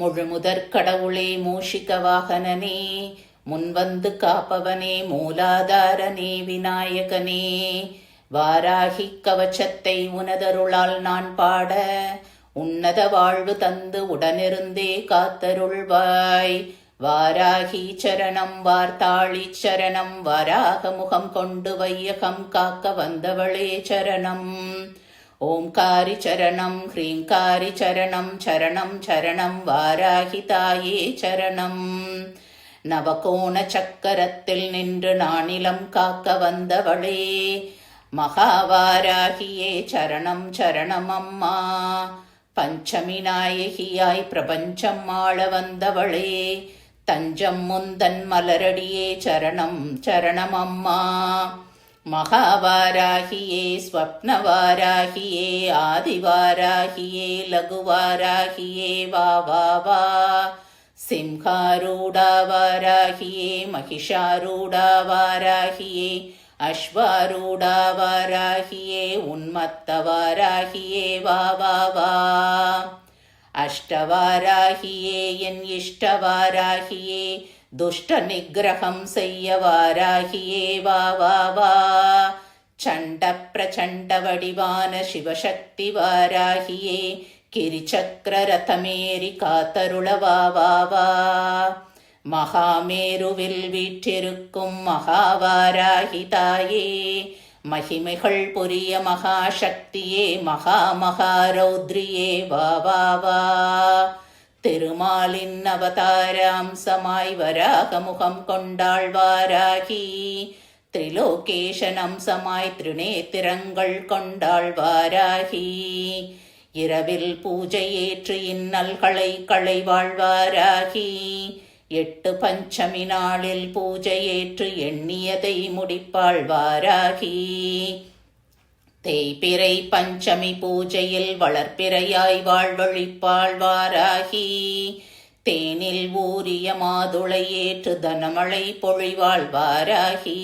முழுமுதற் கடவுளே மூஷிக வாகனனே முன்வந்து காப்பவனே மூலாதாரனே விநாயகனே. வாராகி கவச்சத்தை உனதருளால் நான் பாட உன்னத வாழ்வு தந்து உடனிருந்தே காத்தருள்வாய். வாராகி சரணம் வார்த்தாளி சரணம் வராக முகம் கொண்டு வையகம் காக்க வந்தவளே சரணம். ஓம்காரி சரணம் ஹ்ரீங்காரி சரணம் சரணம் சரணம் வாராகி சரணம். நவகோண சக்கரத்தில் நின்று நானிலம் காக்க வந்தவளே மகாவாராகியே சரணம் சரணம் அம்மா. பஞ்சமி நாயகியாய் பிரபஞ்சம் ஆள வந்தவளே தஞ்சம் முந்தன் மலரடியே சரணம் சரணம் அம்மா. மகாவாராகியே ஸ்வப்னவாராகியே ஆதிவாராகியே லகுவாராகியே வா வா வா. சிம்ஹாரூடாவாராகியே மகிஷாரூடாவாராகியே அஸ்வாரூடாவாராகியே உன்மத்தவாராகியே வா வா வா. அஷ்டவாராகியே என் இஷ்டவாராகியே துஷ்ட நிகிரகம் செய்ய வாராகியே வா வா. வா சண்ட பிரச்சண்ட வடிவான சிவசக்தி வாராகியே. கிரிச்சக்கர ரதமேறி காத்தருள வா வா வா. மகாமேருவில் வீற்றிருக்கும் மகாவாராகி தாயே. மகிமைகள் புரிய மகாசக்தியே மகா மகாரௌத்ரியே வா வா வா. திருமாலின் அவதாராம்சமாய் வராகமுகம் கொண்டாள் வாராகி திரிலோகேஷன் அம்சமாய் திருநேத்திரங்கள் கொண்டாள் வாராகி இரவில் பூஜை ஏற்று இன்னல்களை களைவாழ்வாராகி எட்டு பஞ்சமி நாளில் பூஜை ஏற்று எண்ணியதை முடிப்பாள் வாராகி தேய்பிறை பஞ்சமி பூஜையில் வளர்ப்பிறையாய் வாழ்வழிப்பாழ்வாராகி. தேனில் ஊரிய மாதுளை ஏற்று தனமழை பொழிவாழ்வாராகி.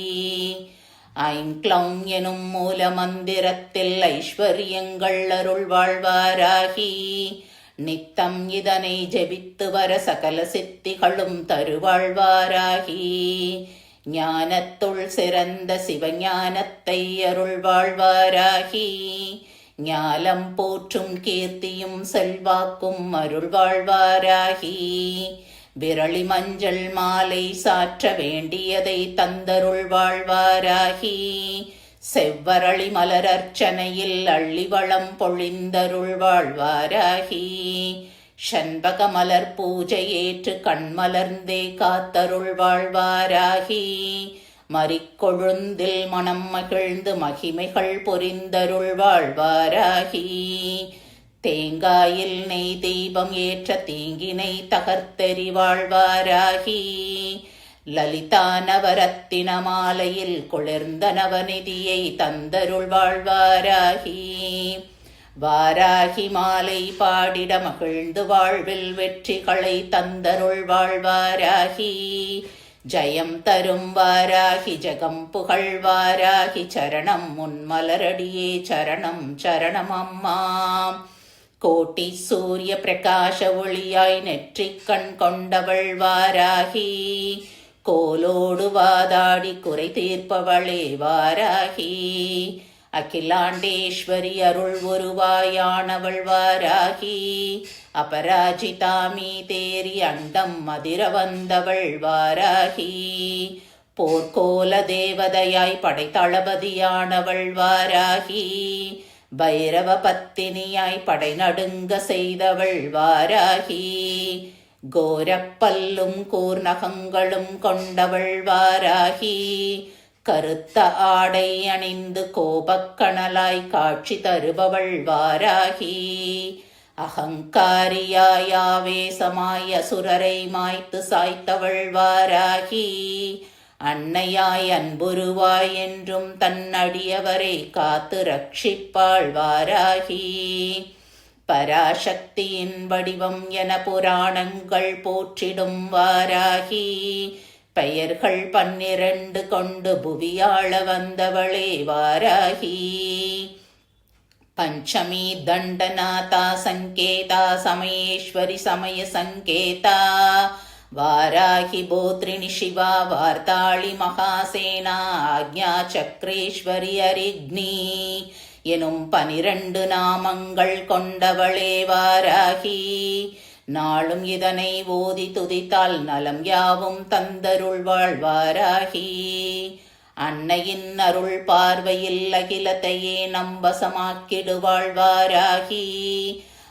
ஐங்க்ளம் எனும் மூல மந்திரத்தில் ஐஸ்வர்யங்கள் அருள் வாழ்வாராகி நித்தம் இதனை ஜெபித்து வர சகல சித்திகளும் தருவாழ்வாராகி. ஞானத்துள் சிறந்த சிவஞானத்தை அருள் வாழ்வாராகி ஞாலம் போற்றும் கீர்த்தியும் செல்வாக்கும் அருள் வாழ்வாராகி விரளி மஞ்சள் மாலை சாற்ற வேண்டியதை தந்தருள் வாழ்வாராகி செவ்வரளி மலரர்ச்சனையில் அள்ளி வளம் பொழிந்தருள் வாழ்வாராகி ஷண்பகமலர் பூஜையேற்று பூஜை ஏற்று கண்மலர்ந்தே காத்தருள் வாழ்வாராகி. மறிக்கொழுந்தில் மனம் மகிழ்ந்து மகிமைகள் பொரிந்தருள் வாழ்வாராகி. தேங்காயில் நெய் தெய்வம் ஏற்ற தீங்கினை தகர்த்தெறி வாழ்வாராகி. லலிதா நவரத்தின மாலையில் குளிர்ந்த நவநிதியை தந்தருள் வாழ்வாராகி. வாராகி மாலை பாடிட மகிழ்ந்து வாழ்வில் வெற்றிகளை தந்தருள் வாழ்வாராகி. ஜயம் தரும் வாராகி ஜகம் புகழ் வாராகி சரணம் முன்மலரடியே சரணம் சரணம் அம்மா. கோட்டி சூரிய பிரகாச ஒளியாய் நெற்றிக் கண் கொண்டவள் வாராகி. கோலோடு வாதாடி குறை தீர்ப்பவளே வாராகி. அகிலாண்டேஸ்வரி அருள் ஒருவாயானவள் வாராகி. அபராஜிதாமி தேரி அண்டம் மதிர வந்தவள் வாராகி. போர்க்கோல தேவதையாய் படைத்தளபதியானவள் வாராகி. பைரவ பத்தினியாய் படை நடுங்க செய்தவள் வாராகி. கோரப்பல்லும் கூர்நகங்களும் கொண்டவள் வாராகி. கருத்த ஆடை அணிந்து கோபக்கணலாய் காட்சி தருபவள் வாராகி. அகங்காரியாய் ஆவேசமாய் அசுரரை மாய்த்து சாய்த்தவள் வாராகி. அன்னையாய் அன்புருவாய் என்றும் தன்னடியவரை காத்து ரட்சிப்பாள் வாராகி. பராசக்தியின் வடிவம் என புராணங்கள் போற்றிடும் வாராகி. பெயர்கள் பன்னிரண்டு கொண்டு புவியாள வந்தவளே வாராகி. பஞ்சமி தண்டநாதா சங்கேதா சமயேஸ்வரி சமய சங்கேதா. வாராகி போத்ரிணி சிவா வார்த்தாளி மகாசேனா ஆக்ஞா சக்ரேஸ்வரி அரிக்னி. எனும் பனிரண்டு நாமங்கள் கொண்டவளே வாராகி. நாளும் இதனை ஓதி துதித்தால் நலம் யாவும் தந்தருள் வாழ்வாராகி. அன்னையின் அருள் பார்வையில் அகிலத்தையே நம்பசமாக்கிடுவாழ்வாராகி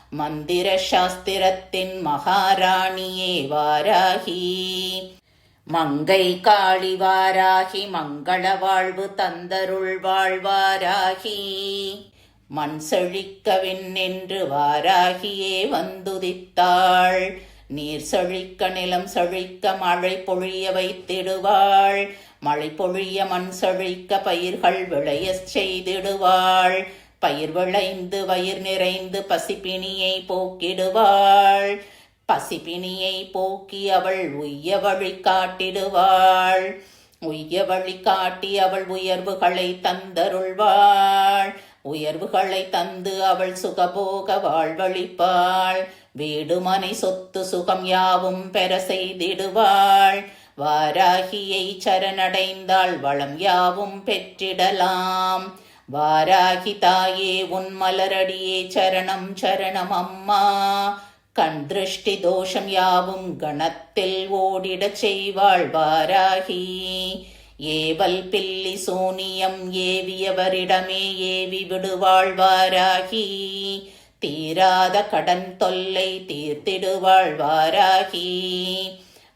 மந்திர சாஸ்திரத்தின் மகாராணியே வாராகி. மங்கை காளி வாராகி மங்கள வாழ்வு தந்தருள் வாழ்வாராகி. மண் செழிக்க நின்று வாராகியே வந்துதித்தாள். நீர் செழிக்க நிலம் செழிக்க மழை பொழிய வைத்திடுவாள். மழை பொழிய மண் செழிக்க பயிர்கள் விளையச் செய்திடுவாள். பயிர் விளைந்து வயிர் நிறைந்து பசிப்பிணியை போக்கிடுவாள். பசிப்பிணியை போக்கி அவள் உய்ய வழி காட்டிடுவாள். உய்ய வழி காட்டி அவள் உயர்வுகளை தந்தருள்வாள். உயர்வுகளை தந்து அவள் சுகபோக வாழ்வழிப்பாள். வீடு மனை சொத்து சுகம் யாவும் பெற செய்திடுவாள். வாராகியை சரணடைந்தாள் வளம் யாவும் பெற்றிடலாம். வாராகி தாயே உன் மலரடியே சரணம் சரணம் அம்மா. கண் திருஷ்டி தோஷம் யாவும் கணத்தில் ஓடிடச் செய்வாள் வாராகி. ஏவல் பில்லி சூனியம் ஏவியவரிடமே ஏவி விடுவாள் வாராகி தீராத கடன் தொல்லை தீர்த்திடுவாள் வாராகி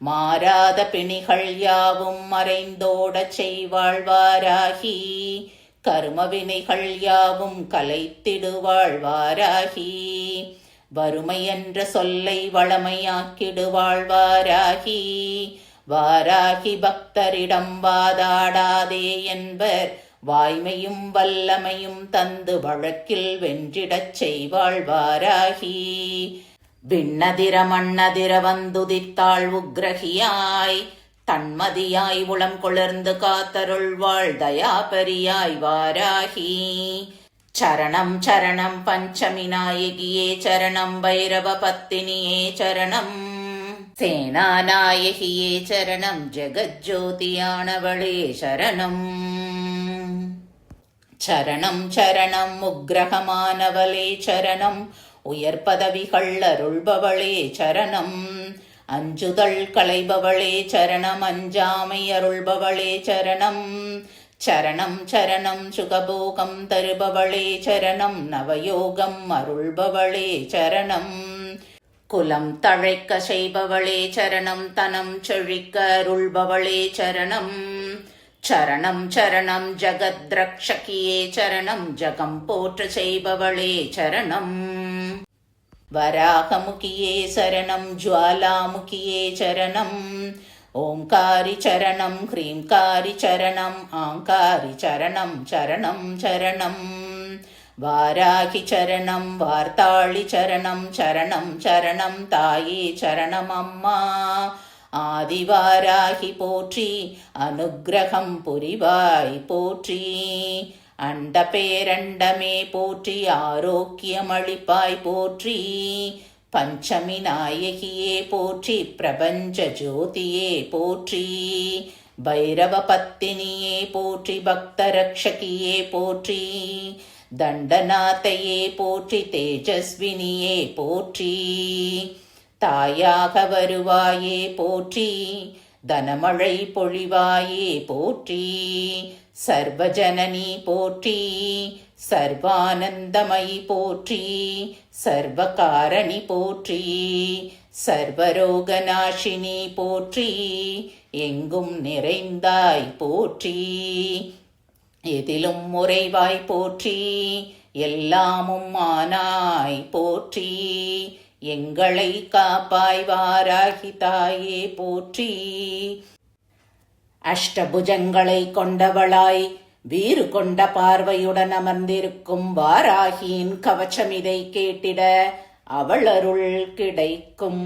மாறாத பிணிகள் யாவும் மறைந்தோடச் செய்வாள் வாராகி வினைகள் யாவும் கலைத்திடுவாழ்வாராகி வறுமை என்ற சொல்லை வளமையாக்கிடுவாள் வாராகி பக்தரிடம் வாதாடாதே என்பர். வாய்மையும் வல்லமையும் தந்து வழக்கில் வென்றிடச் செய்வாள் வாராகி. விண்ணதிர மண்ணதிர வந்துதித்தாள் உக்ரகியாய். தன்மதியாய் உளம் குளிர்ந்து காத்தருள்வாள் தயாபரியாய் வாராகி. சரணம் சரணம் பஞ்சமி நாயகியே சரணம் பைரவ பத்தினியே சரணம். சேனாநாயகியே சரணம் ஜெகஜோதியானவளே சரணம். சரணம் சரணம் உக்ரகமானவளே சரணம். உயர் பதவிகள் அருள்பவளே சரணம். அஞ்சுதல் களைபவளே சரணம். அஞ்சாமை அருள்பவளே சரணம். சரணம் சரணம் சுகபோகம் தருபவளே சரணம். நவயோகம் அருள்பவளே சரணம். குலம் தழைக்க செய்பவளே சரணம் தனம் செழிக்க அருள்பவளே சரணம். சரணம் சரணம் ஜகத்ரக்ஷகியே சரணம் ஜகம் போற்ற செய்பவளே சரணம். வராகமுகியே சரணம் ஜுவாலாமுகியே சரணம். ஓங்காரி சரணம் ஹ்ரீம்காரி சரணம் ஆங்காரி சரணம் சரணம் சரணம். வாராகி சரணம் வார்த்தாளி சரணம் சரணம் சரணம் தாயே சரணம் அம்மா. ஆதிவாராகி போற்றி அனுக்கிரகம் புரிவாய் போற்றி. அண்ட பேரண்டமே போற்றி ஆரோக்கியமளிப்பாய் போற்றி. பஞ்சமி நாயகியே போற்றி பிரபஞ்ச ஜோதியே போற்றி. பைரவ பத்தினியே போற்றி பக்தரக்ஷகியே போற்றி. தண்டநாத்தையே போற்றி தேஜஸ்வினியே போற்றி. தாயாக வருவாயே போற்றி தனமழை பொழிவாயே போற்றி. சர்வஜனனி போற்றி சர்வானந்தமயி போற்றி சர்வகாரணி போற்றி. சர்வரோகநாசினி போற்றி எங்கும் நிறைந்தாய் போற்றி. எதிலும் முறைவாய் போற்றி எல்லாமும் ஆனாய் போற்றி எங்களை காப்பாய் வாராகி தாயே போற்றி. அஷ்டபுஜங்களை கொண்டவளாய் வீறு கொண்ட பார்வையுடன் அமர்ந்திருக்கும் வாராகியின் கவச்சம் இதை கேட்டிட அவளருள் கிடைக்கும்.